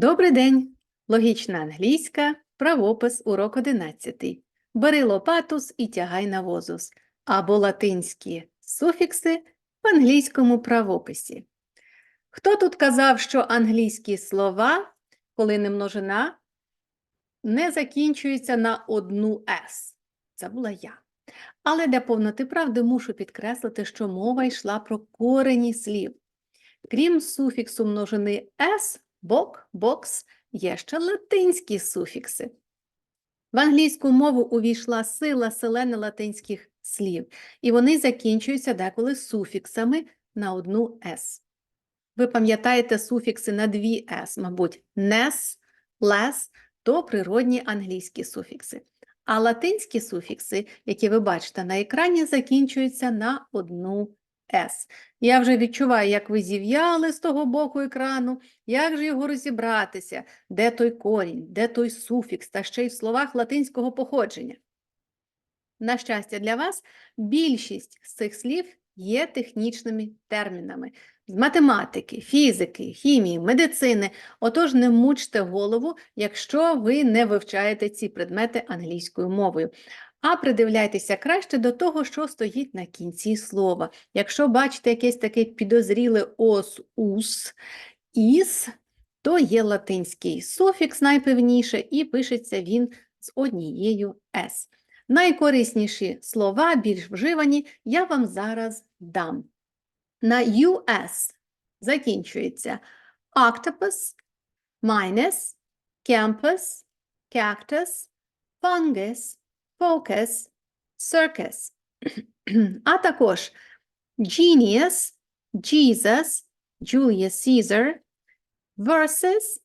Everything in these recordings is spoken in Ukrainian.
Добрий день! Логічна англійська, правопис, урок 11. Бери лопатус і тягай навозус. Або латинські суфікси в англійському правописі. Хто тут казав, що англійські слова, коли не множина, не закінчуються на одну «с»? Це була я. Але для повноти правди мушу підкреслити, що мова йшла про корені слів. Крім суфіксу множини «с», бок, бокс, є ще латинські суфікси. В англійську мову увійшла сила селени латинських слів, і вони закінчуються деколи суфіксами на одну «с». Ви пам'ятаєте суфікси на дві «с», мабуть, «нес», «лес» – то природні англійські суфікси. А латинські суфікси, які ви бачите на екрані, закінчуються на одну «с». Я вже відчуваю, як ви зів'яли з того боку екрану, як же його розібратися, де той корінь, де той суфікс, та ще й в словах латинського походження. На щастя для вас, більшість з цих слів є технічними термінами з математики, фізики, хімії, медицини. Отож, не мучте голову, якщо ви не вивчаєте ці предмети англійською мовою. А придивляйтеся краще до того, що стоїть на кінці слова. Якщо бачите якесь таке підозріле ос, ус, іс, то є латинський суфікс найпевніше, і пишеться він з однією «с». Найкорисніші слова, більш вживані, я вам зараз дам. На US закінчується octopus, minus, campus, cactus, fungus, focus, circus. А також genius, Jesus, Julius Caesar, versus,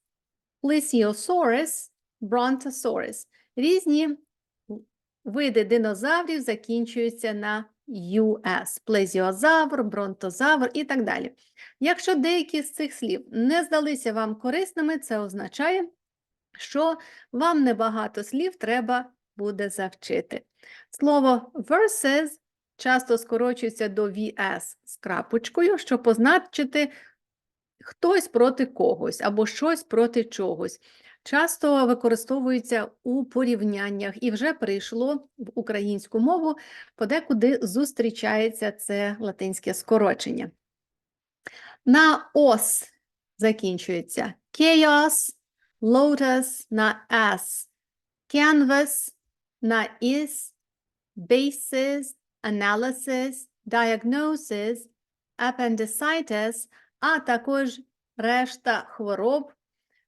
plesiosaurus, brontosaurus. Різні види динозаврів закінчуються на US, плезіозавр, бронтозавр і так далі. Якщо деякі з цих слів не здалися вам корисними, це означає, що вам небагато слів треба буде завчити. Слово versus часто скорочується до VS з крапочкою, щоб позначити хтось проти когось або щось проти чогось. Часто використовується у порівняннях і вже прийшло в українську мову, подекуди зустрічається це латинське скорочення. На ос закінчується chaos, lotus на s, canvas на is, basis, analysis, diagnosis, appendicitis, а також решта хвороб,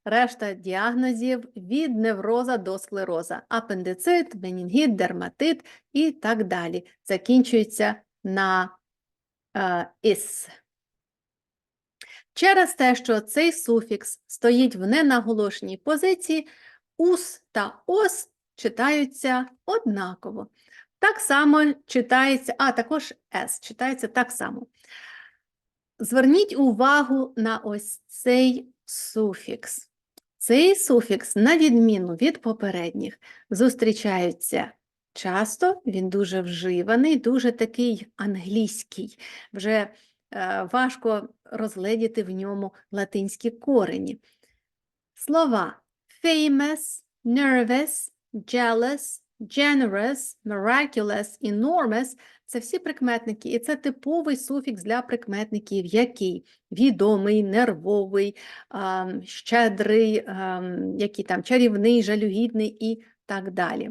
решта діагнозів від невроза до склероза, апендицит, менінгіт, дерматит і так далі. Закінчується на е, іс. Через те, що цей суфікс стоїть в ненаголошеній позиції, ус та ос читаються однаково. Так само читається, а також С читається так само. Зверніть увагу на ось цей суфікс. Цей суфікс, на відміну від попередніх, зустрічається часто, він дуже вживаний, дуже такий англійський. Вже е, важко розгледіти в ньому латинські корені. Слова famous, nervous, jealous, generous, miraculous, enormous це всі прикметники, і це типовий суфікс для прикметників, який відомий, нервовий, щедрий, який там чарівний, жалюгідний і так далі.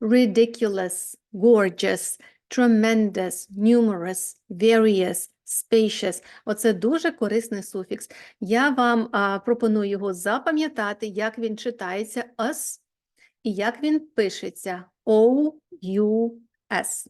Ridiculous, gorgeous, tremendous, numerous, various, spacious. Оце дуже корисний суфікс. Я вам пропоную його запам'ятати, як він читається as і як він пишеться O-U-S.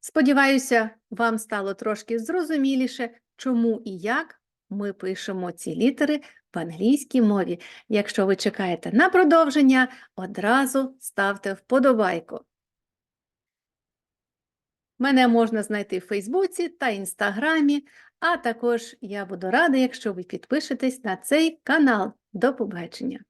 Сподіваюся, вам стало трошки зрозуміліше, чому і як ми пишемо ці літери в англійській мові. Якщо ви чекаєте на продовження, одразу ставте вподобайку. Мене можна знайти в Фейсбуці та Інстаграмі, а також я буду рада, якщо ви підпишетесь на цей канал. До побачення!